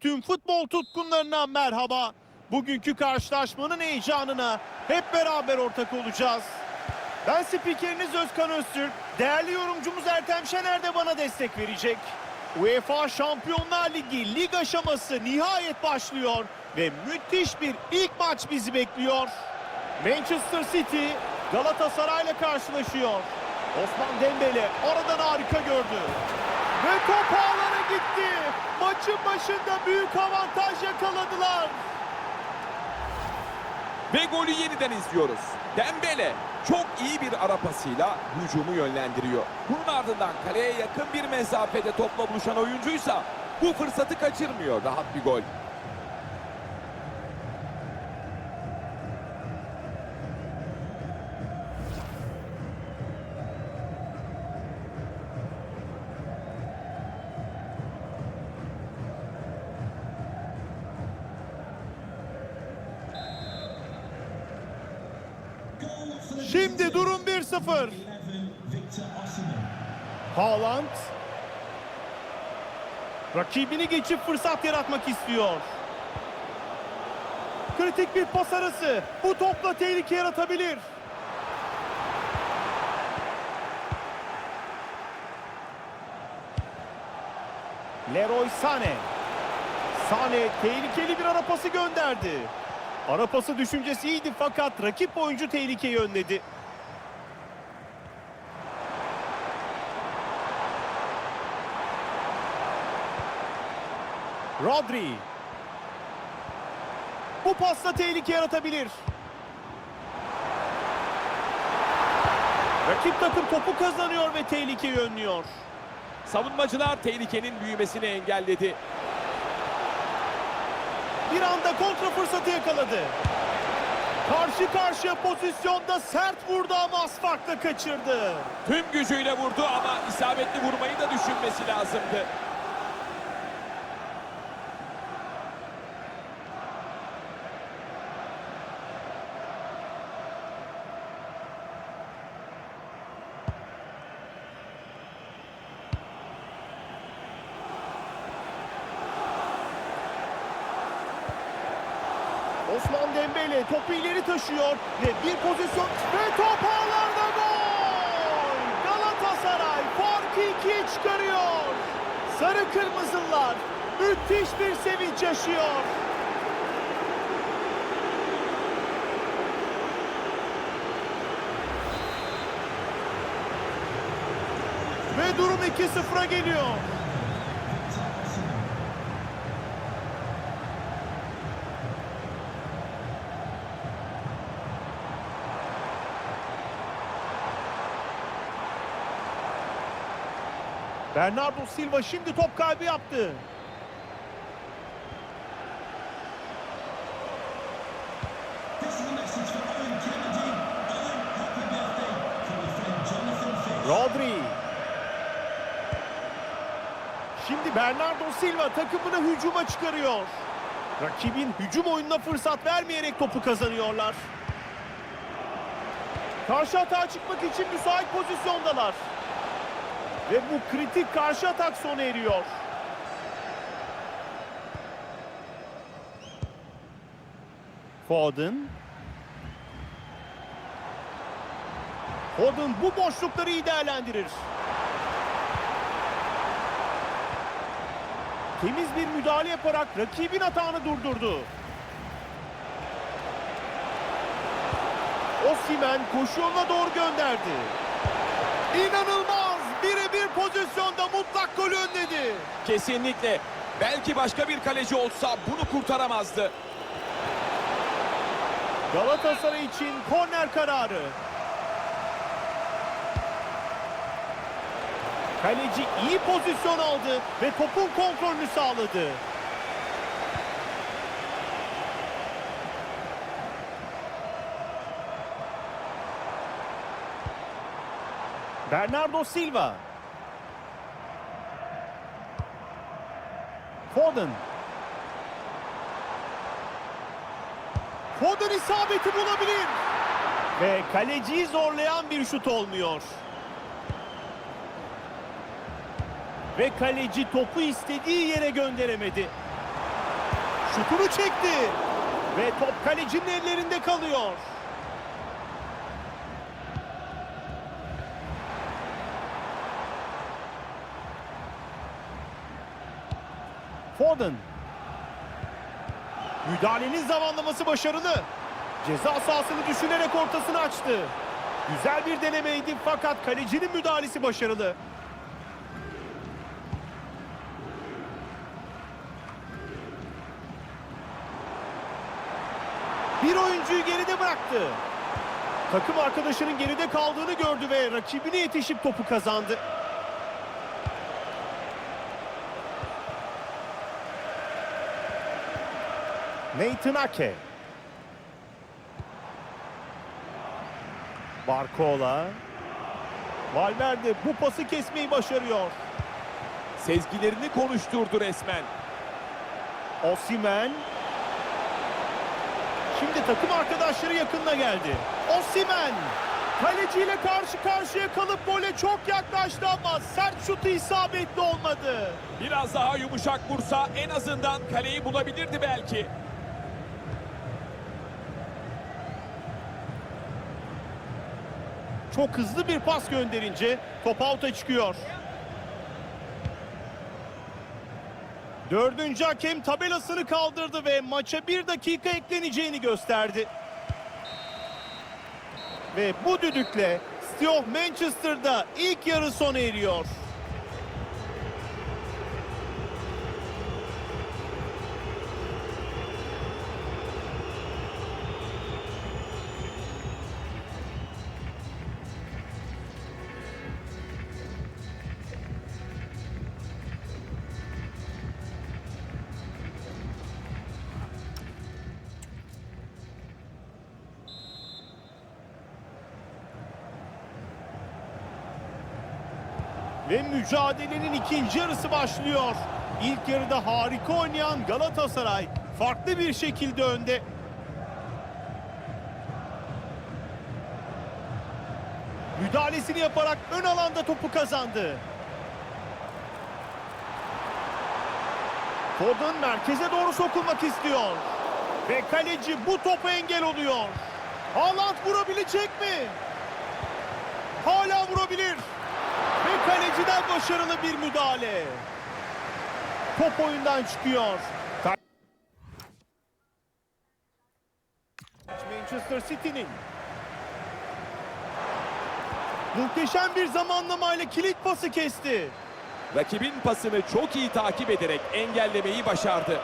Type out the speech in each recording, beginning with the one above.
Tüm futbol tutkunlarına merhaba. Bugünkü karşılaşmanın heyecanına hep beraber ortak olacağız. Ben spikeriniz Özkan Öztürk. Değerli yorumcumuz Ertem Şener de bana destek verecek. UEFA Şampiyonlar Ligi lig aşaması nihayet başlıyor ve müthiş bir ilk maç bizi bekliyor. Manchester City Galatasaray'la karşılaşıyor. Osman Dembele aradan harika gördü. Ve top gitti. Maçın başında büyük avantaj yakaladılar. Ve golü yeniden izliyoruz. Dembele çok iyi bir ara pasıyla hücumu yönlendiriyor. Bunun ardından kaleye yakın bir mesafede topla buluşan oyuncuysa bu fırsatı kaçırmıyor. Rahat bir gol. Şimdi durum 1-0. Haaland rakibini geçip fırsat yaratmak istiyor. Kritik bir pas arası. Bu topla tehlike yaratabilir. Leroy Sané. Sané tehlikeli bir ara pası gönderdi. Ara pası düşüncesi iyiydi fakat rakip oyuncu tehlikeyi önledi. Rodri. Bu pasla tehlike yaratabilir. Rakip takım topu kazanıyor ve tehlikeyi önlüyor. Savunmacılar tehlikenin büyümesini engelledi. Bir anda kontra fırsatı yakaladı. Karşı karşıya pozisyonda sert vurdu ama az farkla kaçırdı. Tüm gücüyle vurdu ama isabetli vurmayı da düşünmesi lazımdı. Dembele topu ileri taşıyor ve bir pozisyon ve top ağlarda gol! Galatasaray farkı ikiye çıkarıyor. Sarı Kırmızılar müthiş bir sevinç yaşıyor. Ve durum 2-0'a geliyor. Bernardo Silva şimdi top kaybı yaptı. Rodri. Şimdi Bernardo Silva takımını hücuma çıkarıyor. Rakibin hücum oyununa fırsat vermeyerek topu kazanıyorlar. Karşı atağa çıkmak için müsait pozisyondalar. Ve bu kritik karşı atak sona eriyor. Foden. Foden bu boşlukları iyi değerlendirir. Temiz bir müdahale yaparak rakibin atağını durdurdu. Osimhen koşu yoluna doğru gönderdi. İnanılmaz! Mutlak golü önledi. Kesinlikle. Belki başka bir kaleci olsa bunu kurtaramazdı. Galatasaray için korner kararı. Kaleci iyi pozisyon aldı ve topun kontrolünü sağladı. Bernardo Silva. Foden. Foden isabeti bulabilir. Ve kaleciyi zorlayan bir şut olmuyor. Ve kaleci topu istediği yere gönderemedi. Şutunu çekti. Ve top kalecinin ellerinde kalıyor. Foden. Müdahalenin zamanlaması başarılı. Ceza sahasını düşünerek ortasını açtı. Güzel bir denemeydi fakat kalecinin müdahalesi başarılı. Bir oyuncuyu geride bıraktı. Takım arkadaşının geride kaldığını gördü ve rakibine yetişip topu kazandı. Nathan Ake. Barcola. Valverde bu pası kesmeyi başarıyor. Sezgilerini konuşturdu resmen. Osimen. Şimdi takım arkadaşları yakınına geldi. Osimen. Kaleciyle karşı karşıya kalıp gole çok yaklaştı ama sert şutu isabetli olmadı. Biraz daha yumuşak vursa en azından kaleyi bulabilirdi belki. Çok hızlı bir pas gönderince top out'a çıkıyor. Dördüncü hakem tabelasını kaldırdı ve maça bir dakika ekleneceğini gösterdi. Ve bu düdükle Steaua Manchester'da ilk yarı sona eriyor. Ve mücadelenin ikinci yarısı başlıyor. İlk yarıda harika oynayan Galatasaray farklı bir şekilde önde. Müdahalesini yaparak ön alanda topu kazandı. Foden merkeze doğru sokulmak istiyor. Ve kaleci bu topa engel oluyor. Haaland vurabilecek mi? Hala vurabilir. Kaleciden başarılı bir müdahale. Top oyundan çıkıyor. Manchester City'nin muhteşem bir zamanlamayla kilit pası kesti. Rakibin pasını çok iyi takip ederek engellemeyi başardı.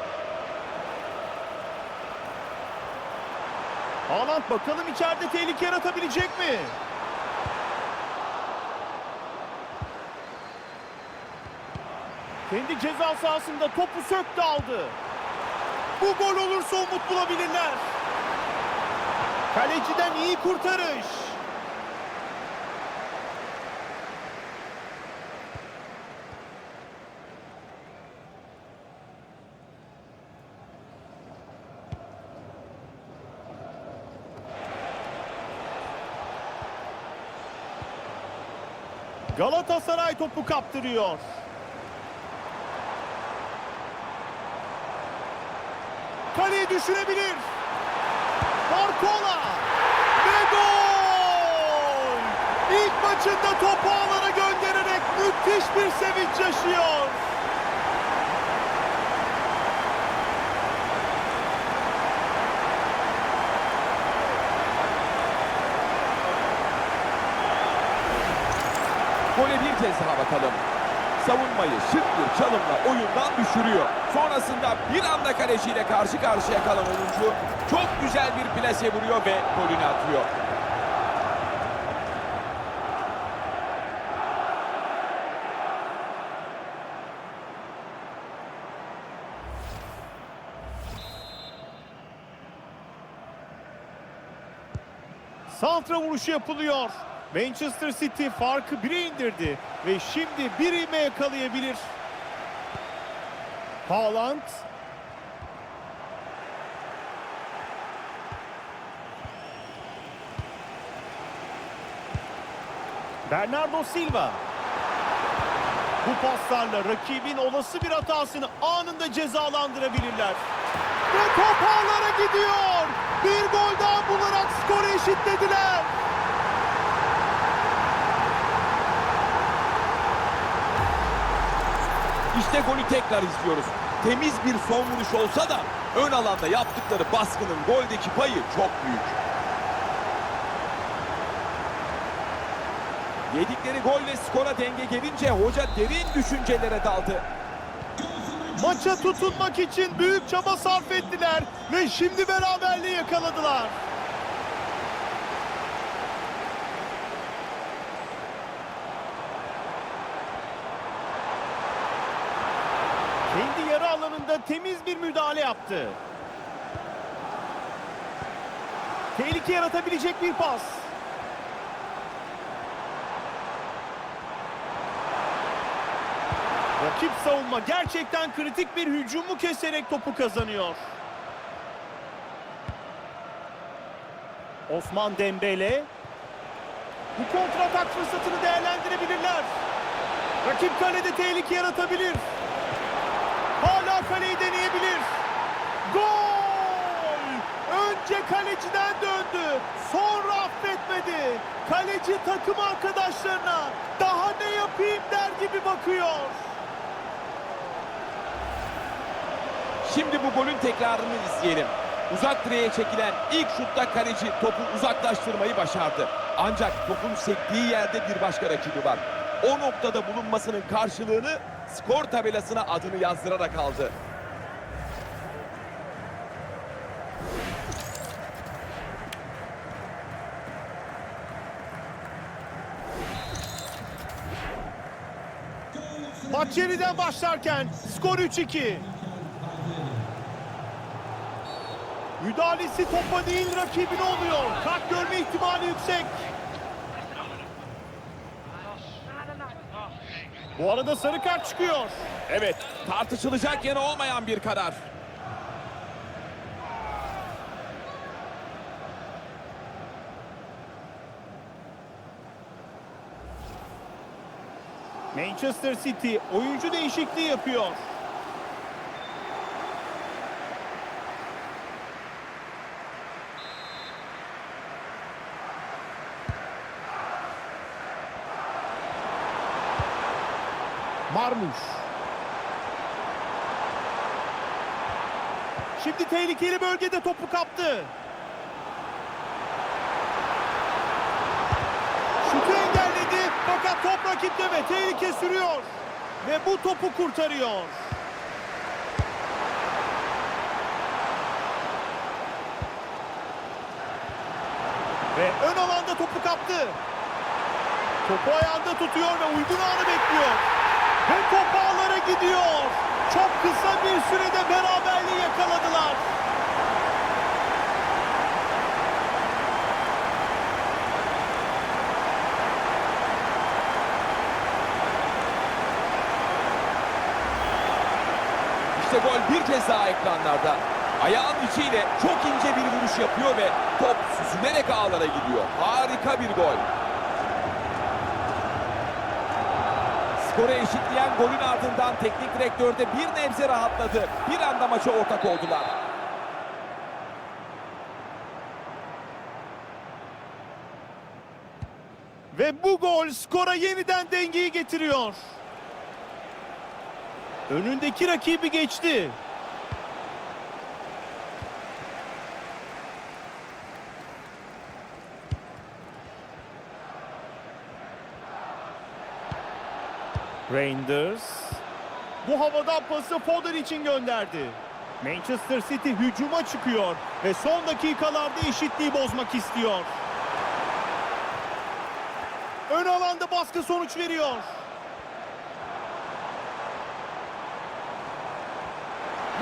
Haaland bakalım içeride tehlike yaratabilecek mi? Kendi ceza sahasında topu söktü aldı. Bu gol olursa umut bulabilirler. Kaleciden iyi kurtarış. Galatasaray topu kaptırıyor. Kaleyi düşürebilir. Barcola. Ve gol! İlk maçında topu alana göndererek müthiş bir sevinç yaşıyor. Gole bir kez daha bakalım. Savunmayı şık bir çalımla oyundan düşürüyor. Sonrasında bir anda kaleciyle karşı karşıya kalan oyuncu çok güzel bir plase vuruyor ve golünü atıyor. Santra vuruşu yapılıyor. Manchester City farkı 1'e indirdi ve şimdi bir ivme yakalayabilir. Haaland. Bernardo Silva. Bu paslarla rakibin olası bir hatasını anında cezalandırabilirler. Ve top ağlara gidiyor. Bir gol daha bularak skoru eşitlediler. İşte golü tekrar izliyoruz. Temiz bir son vuruş olsa da ön alanda yaptıkları baskının goldeki payı çok büyük. Yedikleri golle skora denge gelince hoca derin düşüncelere daldı. Maça tutunmak için büyük çaba sarf ettiler ve şimdi beraberliği yakaladılar. Kendi alanında temiz bir müdahale yaptı. Tehlike yaratabilecek bir pas. Rakip savunma gerçekten kritik bir hücumu keserek topu kazanıyor. Osman Dembele. Bu kontratak fırsatını değerlendirebilirler. Rakip kalede tehlike yaratabilir. Hala kaleyi deneyebilir. Gol! Önce kaleciden döndü. Sonra affetmedi. Kaleci takım arkadaşlarına daha ne yapayım der gibi bakıyor. Şimdi bu golün tekrarını izleyelim. Uzak direğe çekilen ilk şutta kaleci topu uzaklaştırmayı başardı. Ancak topun sektiği yerde bir başka rakibi var. O noktada bulunmasının karşılığını skor tabelasına adını yazdırarak aldı. Maç yeniden başlarken skor 3-2. Müdahalesi topa değil rakibine oluyor. Kart görme ihtimali yüksek. Bu arada sarı kart çıkıyor. Evet, tartışılacak yanı olmayan bir karar. Manchester City oyuncu değişikliği yapıyor. Marmuş. Şimdi tehlikeli bölgede topu kaptı. Şutu engelledi fakat top rakipte ve tehlike sürüyor. Ve bu topu kurtarıyor. Ve ön alanda topu kaptı. Topu ayağında tutuyor ve uygun anı bekliyor. Ve top gidiyor. Çok kısa bir sürede beraberliği yakaladılar. İşte gol bir kez daha ekranlarda. Ayağın içiyle çok ince bir vuruş yapıyor ve top süzülerek ağlara gidiyor. Harika bir gol. Skoru eşitleyen golün ardından teknik direktörde bir nebze rahatladı. Bir anda maça ortak oldular. Ve bu gol skora yeniden dengeyi getiriyor. Önündeki rakibi geçti. Reinders bu havada pası Foden için gönderdi. Manchester City hücuma çıkıyor ve son dakikalarda eşitliği bozmak istiyor. Ön alanda baskı sonuç veriyor.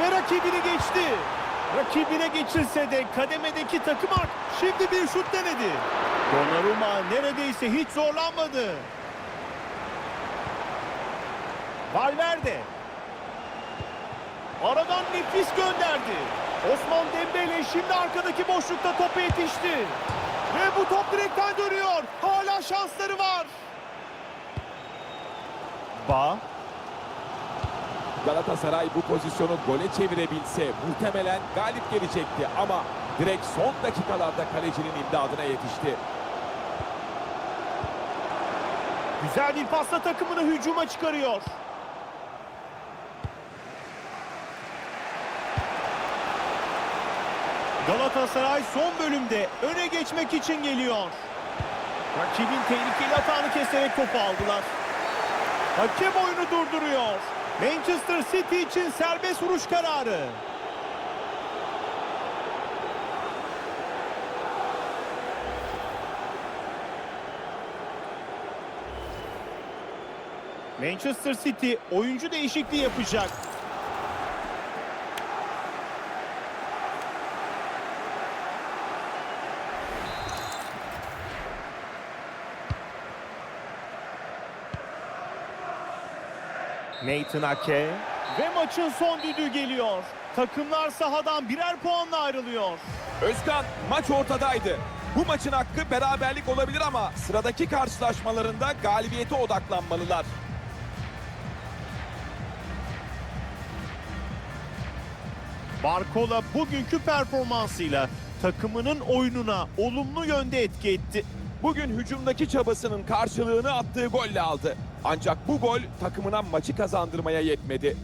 Ve rakibini geçti. Rakibine geçirse de kademedeki takım art şimdi bir şut denedi. Donnarumma neredeyse hiç zorlanmadı. Valverde. Aradan nefis gönderdi. Osman Dembele şimdi arkadaki boşlukta topa yetişti. Ve bu top direkten dönüyor. Hala şansları var. Ba. Galatasaray bu pozisyonu gole çevirebilse muhtemelen galip gelecekti ama direkt son dakikalarda kalecinin imdadına yetişti. Güzel bir pasla takımını hücuma çıkarıyor. Galatasaray son bölümde öne geçmek için geliyor. Rakibin tehlikeli atağını keserek topu aldılar. Hakem oyunu durduruyor. Manchester City için serbest vuruş kararı. Manchester City oyuncu değişikliği yapacak. Nathan Ake ve maçın son düdüğü geliyor. Takımlar sahadan birer puanla ayrılıyor. Özkan maç ortadaydı. Bu maçın hakkı beraberlik olabilir ama sıradaki karşılaşmalarında galibiyete odaklanmalılar. Barcola bugünkü performansıyla takımının oyununa olumlu yönde etki etti. Bugün hücumdaki çabasının karşılığını attığı golle aldı. Ancak bu gol takımına maçı kazandırmaya yetmedi.